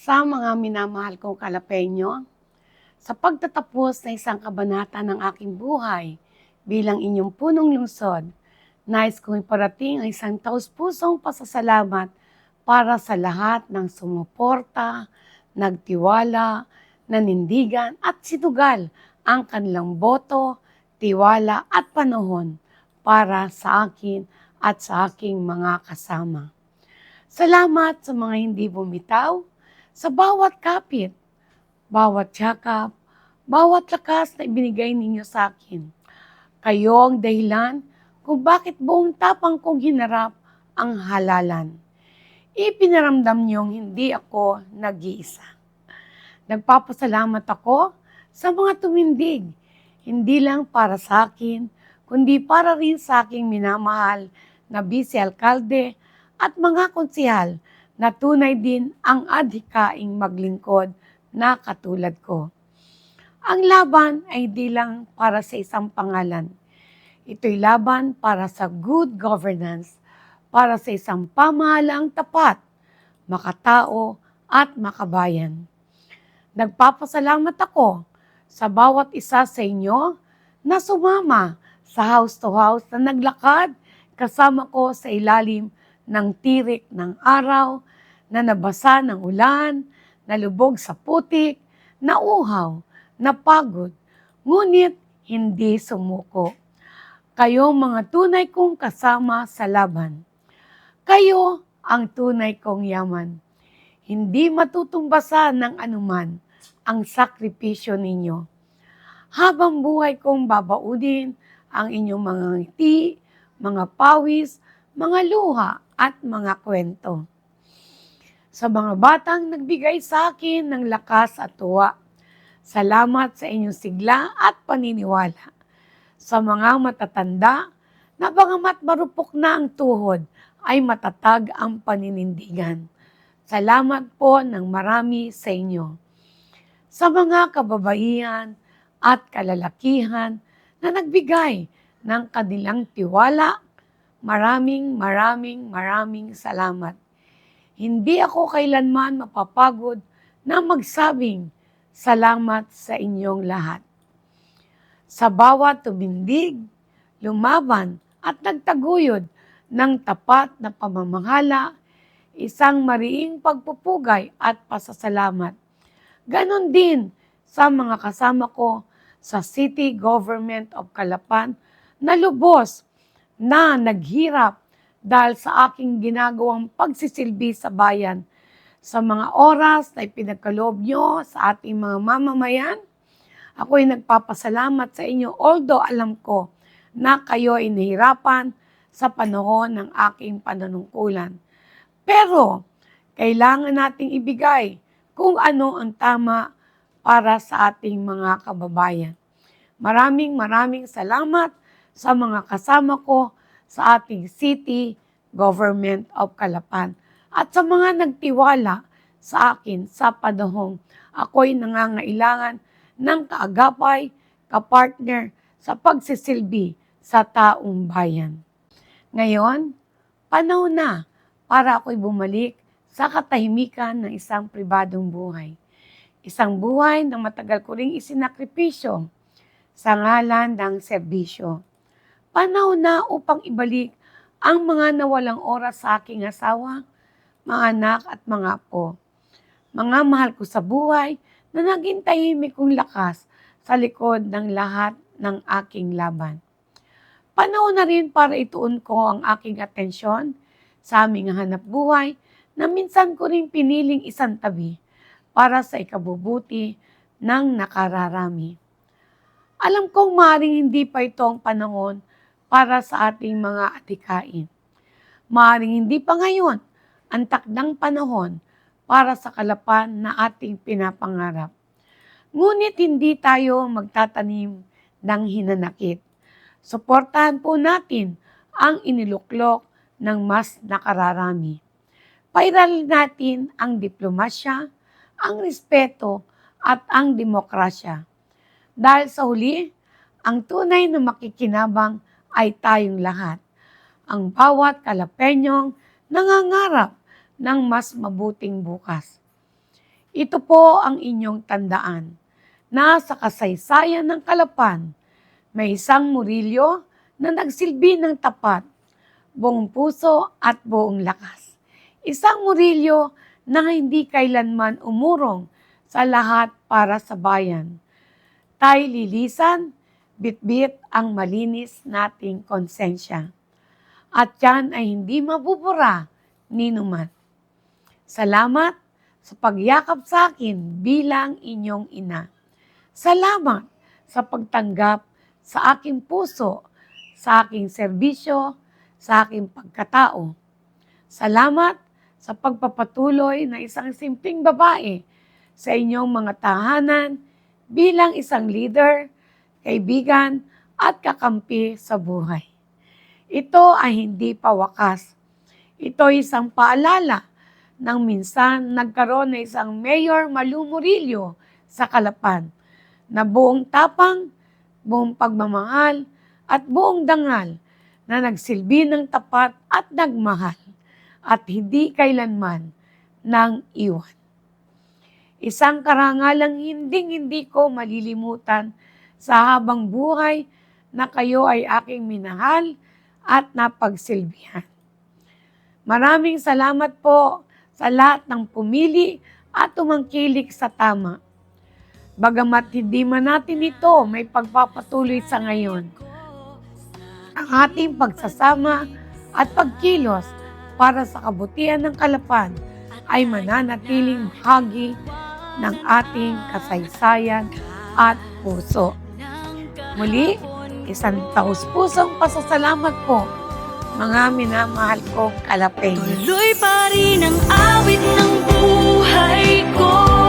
sa mga minamahal kong kalapenyo, sa pagtatapos ng isang kabanata ng aking buhay bilang inyong punong lungsod, nais kong iparating ang isang taus-pusong pasasalamat para sa lahat ng sumuporta, nagtiwala, nanindigan at sinugal ang kanilang boto, tiwala at panahon para sa akin at sa aking mga kasama. Salamat sa mga hindi bumitaw, sa bawat kapit, bawat yakap, bawat lakas na ibinigay ninyo sa akin. Kayo ang dahilan kung bakit buong tapang kong hinarap ang halalan. Ipinaramdam niyong hindi ako nag-iisa. Nagpapasalamat ako sa mga tumindig, hindi lang para sa akin, kundi para rin sa aking minamahal na vice alkalde at mga konsihal na tunay din ang adhikaing maglingkod na katulad ko. Ang laban ay di lang para sa isang pangalan. Ito'y laban para sa good governance, para sa isang pamahalang tapat, makatao at makabayan. Nagpapasalamat ako sa bawat isa sa inyo na sumama sa house to house na naglakad kasama ko sa ilalim ng tirik ng araw, na nabasa ng ulan, nalubog sa putik, nauhaw, napagod, ngunit hindi sumuko. Kayo mga tunay kong kasama sa laban. Kayo ang tunay kong yaman. Hindi matutumbasan ng anuman ang sakripisyo ninyo. Habang buhay kong babaudin ang inyong mga ngiti, mga pawis, mga luha at mga kwento. Sa mga batang nagbigay sa akin ng lakas at tuwa, salamat sa inyong sigla at paniniwala. Sa mga matatanda, na bangamat marupok na ang tuhod, ay matatag ang paninindigan. Salamat po ng marami sa inyo. Sa mga kababaihan at kalalakihan na nagbigay ng kanilang tiwala, maraming maraming maraming salamat. Hindi ako kailanman mapapagod na magsabing salamat sa inyong lahat. Sa bawat tumindig, lumaban at nagtaguyod ng tapat na pamamahala, isang mariing pagpupugay at pasasalamat. Ganon din sa mga kasama ko sa City Government of Calapan na lubos na naghirap dahil sa aking ginagawang pagsisilbi sa bayan. Sa mga oras na ipinagkaloob nyo sa ating mga mamamayan, ako'y nagpapasalamat sa inyo although alam ko na kayo ay nahirapan sa panahon ng aking pananungkulan. Pero, kailangan nating ibigay kung ano ang tama para sa ating mga kababayan. Maraming maraming salamat sa mga kasama ko sa ating City Government of Calapan at sa mga nagtiwala sa akin sa panahong ako'y nangangailangan ng kaagapay, kapartner sa pagsisilbi sa taong bayan. Ngayon, panahon na para ako'y bumalik sa katahimikan ng isang pribadong buhay. Isang buhay na matagal ko ring isinakripisyo sa ngalan ng serbisyo panahon na upang ibalik ang mga nawalang oras sa aking asawa, mga anak at mga apo. Mga mahal ko sa buhay na naging tahimik kong lakas sa likod ng lahat ng aking laban. Panahon na rin para ituon ko ang aking atensyon sa aming hanap buhay na minsan ko rin piniling isang tabi para sa ikabubuti ng nakararami. Alam kong maaaring hindi pa ito ang panahon para sa ating mga atikain. Maaring hindi pa ngayon ang takdang panahon para sa kalapan na ating pinapangarap. Ngunit hindi tayo magtatanim ng hinanakit. Suportahan po natin ang iniluklok ng mas nakararami. Pairalin natin ang diplomasya, ang respeto at ang demokrasya. Dahil sa huli, ang tunay na makikinabang ay tayong lahat. Ang bawat kalapenyong nangangarap ng mas mabuting bukas. Ito po ang inyong tandaan na sa kasaysayan ng Kalapan, may isang murilyo na nagsilbi ng tapat, buong puso at buong lakas. Isang murilyo na hindi kailanman umurong sa lahat para sa bayan. Tayo lilisan, bitbit ang malinis nating konsensya. At yan ay hindi mabubura ni numan. Salamat sa pagyakap sa akin bilang inyong ina. Salamat sa pagtanggap sa aking puso, sa aking serbisyo, sa aking pagkatao. Salamat sa pagpapatuloy na isang simpleng babae sa inyong mga tahanan bilang isang leader, kaibigan, at kakampi sa buhay. Ito ay hindi pa wakas. Ito ay isang paalala nang minsan nagkaroon ng isang Mayor Malu Murillo sa Kalapan na buong tapang, buong pagmamahal, at buong dangal na nagsilbi ng tapat at nagmahal at hindi kailanman nang iwan. Isang karangalang hinding-hindi ko malilimutan sa habang buhay na kayo ay aking minahal at napagsilbihan. Maraming salamat po sa lahat ng pumili at tumangkilik sa tama. Bagamat hindi man natin ito may pagpapatuloy sa ngayon. Ang ating pagsasama at pagkilos para sa kabutihan ng kalapan ay mananatiling bahagi ng ating kasaysayan at puso. Muli, isang taus-pusong pasasalamat po mga minamahal kong kalapenyo. Tuloy pa rin ang awit ng buhay ko.